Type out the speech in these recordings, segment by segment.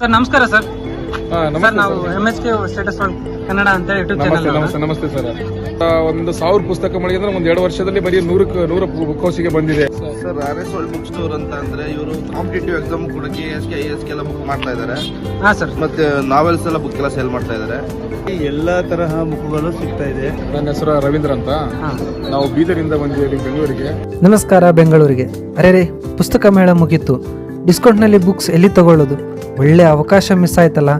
Sir ನಮಸ್ಕಾರ sir. ಹಾ, sir ನಮಸ್ತೆ ನಾವು sir. M H K status Kannada ಅಂತ ಯೂಟ್ಯೂಬ್ ನಮಸ್ತೆ ಚಾನಲ್ ನಮಸ್ತೆ ನಮಸ್ತೆ ಸರ್. ಆ, ಒಂದು ಸಾವಿರ ಪುಸ್ತಕ ಮಳಿಗೆ ಅಂದ್ರೆ ಒಂದು ಎರಡು ವರ್ಷದಲ್ಲಿ ಬರೀ ನೂರಕ್ಕೆ ನೂರ ಬುಕ್ ಹೌಸಿಗೆ ಬಂದಿದೆ. Sir R S world book store ಅಂತ ಅಂದ್ರೆ ಇವರು ಕಾಂಪಿಟೇಟಿವ್ ಎಕ್ಸಾಮ್ ಕೂಡ K S K S K ಎಲ್ಲ ಬುಕ್ ಮಾಡ್ತಾ ಇದ್ದಾರೆ ಹಾ ಸರ್. ಮತ್ತೆ ನಾವೆಲ್ಸ್ ಎಲ್ಲ ಬುಕ್ ಎಲ್ಲ ಸೇಲ್ ಮಾಡ್ತಾ ಇದ್ದಾರೆ ಎಲ್ಲಾ ತರಹ ಬುಕ್ಗಳು ಸಿಗ್ತಾ ಇದೆ. ನನ್ನ ಹೆಸರು ರವೀಂದ್ರ ಅಂತ. ಹಾ. ನಾವು ಬೀದರಿಂದ ಬಂದಿದ್ದೀವಿ ಬೆಂಗಳೂರಿಗೆ. ನಮಸ್ಕಾರ ಬೆಂಗಳೂರಿಗೆ. ಅರೆ ರೇ ಪುಸ್ತಕ ಮೇಳ ಮುಗೀತು. ಡಿಸ್ಕೌಂಟ್ನಲ್ಲಿ ಬುಕ್ಸ್ ಎಲ್ಲಿ ತಗೊಳ್ಳೋದು? ಒಳ್ಳೆ ಅವಕಾಶ ಮಿಸ್ ಆಯ್ತಲ್ಲ,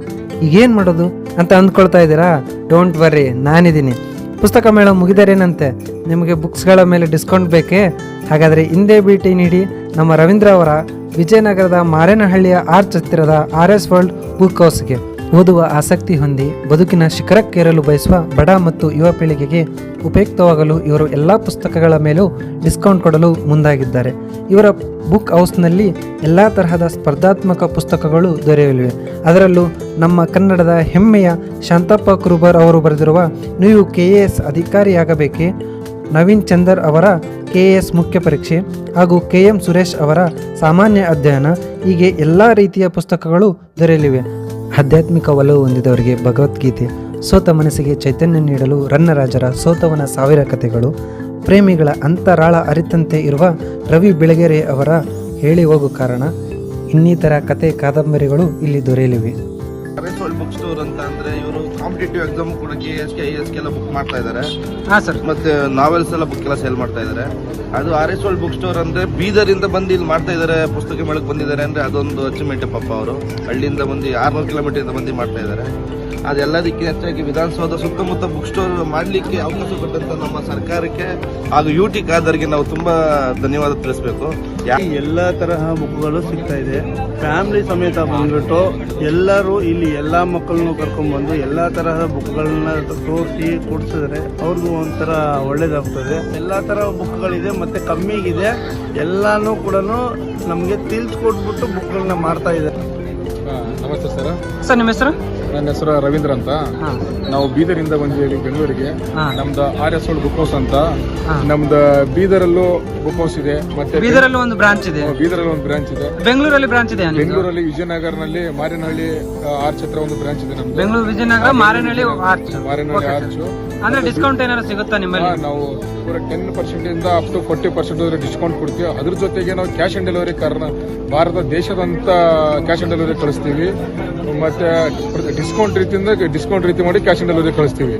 ಈಗೇನು ಮಾಡೋದು ಅಂತ ಅಂದ್ಕೊಳ್ತಾ ಇದ್ದೀರಾ? ಡೋಂಟ್ ವರ್ರಿ ನಾನಿದ್ದೀನಿ. ಪುಸ್ತಕ ಮೇಳ ಮುಗಿದರೇನಂತೆ? ನಿಮಗೆ ಬುಕ್ಸ್ಗಳ ಮೇಲೆ ಡಿಸ್ಕೌಂಟ್ ಬೇಕೇ? ಹಾಗಾದರೆ ಹಿಂದೆ ಭೇಟಿ ನೀಡಿ ನಮ್ಮ ರವೀಂದ್ರ ಅವರ ವಿಜಯನಗರದ ಮಾರೇನಹಳ್ಳಿಯ ಆರ್ಚ್ ಹತ್ತಿರದ ಆರ್ ಎಸ್ ವರ್ಲ್ಡ್ ಬುಕ್ ಹೌಸ್ಗೆ ಓದುವ ಆಸಕ್ತಿ ಹೊಂದಿ ಬದುಕಿನ ಶಿಖರಕ್ಕೇರಲು ಬಯಸುವ ಬಡ ಮತ್ತು ಯುವ ಪೀಳಿಗೆಗೆ ಉಪಯುಕ್ತವಾಗಲು ಇವರು ಎಲ್ಲ ಪುಸ್ತಕಗಳ ಮೇಲೂ ಡಿಸ್ಕೌಂಟ್ ಕೊಡಲು ಮುಂದಾಗಿದ್ದಾರೆ. ಇವರ ಬುಕ್ ಹೌಸ್ನಲ್ಲಿ ಎಲ್ಲ ತರಹದ ಸ್ಪರ್ಧಾತ್ಮಕ ಪುಸ್ತಕಗಳು ದೊರೆಯಲಿವೆ. ಅದರಲ್ಲೂ ನಮ್ಮ ಕನ್ನಡದ ಹೆಮ್ಮೆಯ ಶಾಂತಪ್ಪ ಕುರುಬರ್ ಅವರು ಬರೆದಿರುವ ನೀವು ಕೆ ಎ ಎಸ್ ಅಧಿಕಾರಿಯಾಗಬೇಕೆ? ನವೀನ್ ಚಂದರ್ ಅವರ ಕೆ ಎಸ್ ಮುಖ್ಯ ಪರೀಕ್ಷೆ ಹಾಗೂ ಕೆ ಎಂ ಸುರೇಶ್ ಅವರ ಸಾಮಾನ್ಯ ಅಧ್ಯಯನ ಹೀಗೆ ಎಲ್ಲ ರೀತಿಯ ಪುಸ್ತಕಗಳು ದೊರೆಯಲಿವೆ. ಆಧ್ಯಾತ್ಮಿಕ ಒಲವು ಹೊಂದಿದವರಿಗೆ ಭಗವದ್ಗೀತೆ, ಸೋತ ಮನಸ್ಸಿಗೆ ಚೈತನ್ಯ ನೀಡಲು ರನ್ನರಾಜರ ಸೋತವನ ಸಾವಿರ ಕಥೆಗಳು, ಪ್ರೇಮಿಗಳ ಅಂತರಾಳ ಅರಿತಂತೆ ಇರುವ ರವಿ ಬೆಳಗೆರೆ ಅವರ ಹೇಳಿ ಹೋಗು ಕಾರಣ, ಇನ್ನಿತರ ಕತೆ ಕಾದಂಬರಿಗಳು ಇಲ್ಲಿ ದೊರೆಯಲಿವೆ. R S world book store ಅಂತ ಅಂದ್ರೆ ಇವರು ಕಾಂಪಿಟೇಟಿವ್ ಎಕ್ಸಾಮ್ ಕೂಡ K S K I S K ಎಲ್ಲ ಬುಕ್ ಮಾಡ್ತಾ ಇದ್ದಾರೆ ಹಾ ಸರ್ ಮತ್ತೆ ನಾವೆಲ್ಸ್ ಎಲ್ಲ ಬುಕ್ ಎಲ್ಲ ಸೇಲ್ ಮಾಡ್ತಾ ಇದ್ದಾರೆ ಅದು R S world book store ಅಂದ್ರೆ ಬೀದರಿಂದ ಬಂದು ಇಲ್ಲಿ ಮಾಡ್ತಾ ಇದ್ದಾರೆ ಪುಸ್ತಕ ಮೇಳಕ್ಕೆ ಬಂದಿದ್ದಾರೆ ಅಂದ್ರೆ ಅದೊಂದು ಅಚೀವ್ಮೆಂಟ್ ಪಾಪ ಅವರು. ಹಳ್ಳಿಯಿಂದ ಬಂದು ಆರ್ನೂರು ಕಿಲೋಮೀಟರ್ ಇಂದ ಬಂದು ಮಾಡ್ತಾ ಇದ್ದಾರೆ ಅದೆಲ್ಲದಕ್ಕೆ ಹೆಚ್ಚಾಗಿ ವಿಧಾನಸೌಧ ಸುತ್ತಮುತ್ತ ಬುಕ್ ಸ್ಟೋರ್ ಮಾಡಲಿಕ್ಕೆ ಅವಕಾಶ ಕೊಟ್ಟಂತ ನಮ್ಮ ಸರ್ಕಾರಕ್ಕೆ ಹಾಗೂ ಯು ಟಿ ಖಾದರ್ಗೆ ನಾವು ತುಂಬಾ ಧನ್ಯವಾದ ತಿಳಿಸ್ಬೇಕು. ಎಲ್ಲ ತರಹ ಬುಕ್ಗಳು ಸಿಗ್ತಾ ಇದೆ. ಫ್ಯಾಮಿಲಿ ಸಮೇತ ಬಂದ್ಬಿಟ್ಟು ಎಲ್ಲರೂ ಇಲ್ಲಿ ಎಲ್ಲಾ ಮಕ್ಕಳನ್ನು ಕರ್ಕೊಂಡ್ಬಂದು ಬಂದು ಎಲ್ಲಾ ತರಹದ ಬುಕ್ಗಳನ್ನ ತೋರಿಸಿ ಕೊಡ್ಸಿದ್ರೆ ಅವ್ರಿಗೂ ಒಂಥರ ಒಳ್ಳೇದಾಗ್ತದೆ. ಎಲ್ಲಾ ತರಹ ಬುಕ್ಗಳಿದೆ ಮತ್ತೆ ಕಮ್ಮಿಗಿದೆ. ಎಲ್ಲಾನು ಕೂಡ ನಮಗೆ ತಿಳಿಸ್ಕೊಟ್ಬಿಟ್ಟು ಬುಕ್ಗಳನ್ನ ಮಾಡ್ತಾ ಇದೆ ನಮಸ್ತೆ ಸರ್. ಸರ್ ನಿಮ್ಮ ಹೆಸರು? ನನ್ನ ಹೆಸರು ರವೀಂದ್ರ ಅಂತ. ನಾವು ಬೀದರಿಂದ ಬಂದಿದ್ದೀವಿ ಬೆಂಗಳೂರಿಗೆ. ನಮ್ದು ಆರ್ ಎಸ್ ಬುಕ್ ಹೌಸ್ ಅಂತ. ನಮ್ದು ಬೀದರಲ್ಲೂ ಬುಕ್ ಹೌಸ್ ಇದೆ ಮತ್ತೆ ಬೀದರಲ್ಲೂ ಒಂದು ಬ್ರಾಂಚ್ ಇದೆ. ಬೀದರಲ್ಲಿ ಒಂದು ಬ್ರಾಂಚ್ ಇದೆ. ಬೆಂಗಳೂರಲ್ಲಿ ಬ್ರಾಂಚ್ ಇದೆ ಬೆಂಗಳೂರಲ್ಲಿ ಬೆಂಗಳೂರಲ್ಲಿ ವಿಜಯನಗರನಲ್ಲಿ ಮಾರಿನಹಳ್ಳಿ ಆರ್ಚ್ ಹತ್ರ ಒಂದು ಬ್ರಾಂಚ್ ಇದೆ ನಮ್ದು. ಬೆಂಗಳೂರು ವಿಜಯನಗರ ಮಾರೇನಹಳ್ಳಿ ಆರ್ಚ್ ಮಾರಿನಹಳ್ಳಿ ಆರ್ಚ್ ಅಂದ್ರೆ ಡಿಸ್ಕೌಂಟ್ ಏನಾದ್ರು ಸಿಗುತ್ತಾ ನಿಮ್ಮಲ್ಲಿ? ನಾವು ಟೆನ್ ಪರ್ಸೆಂಟ್ ಇಂದ up to forty percent discount ಕೊಡ್ತೀವಿ. ಅದ್ರ ಜೊತೆಗೆ ನಾವು ಕ್ಯಾಶ್ ಆನ್ ಡೆಲಿವರಿ ಕಾರಣ ಭಾರತ ದೇಶದಂತ ಕ್ಯಾಶ್ ಆನ್ ಡೆಲಿವರಿ ಕಳಿಸ್ತೀವಿ. ಮತ್ತೆ ಡಿಸ್ಕೌಂಟ್ ರೀತಿಯಿಂದ ಡಿಸ್ಕೌಂಟ್ ರೀತಿ ಮಾಡಿ ಕ್ಯಾಶ್ ಆನ್ ಡೆಲಿವರಿ ಕಳಿಸ್ತೀವಿ.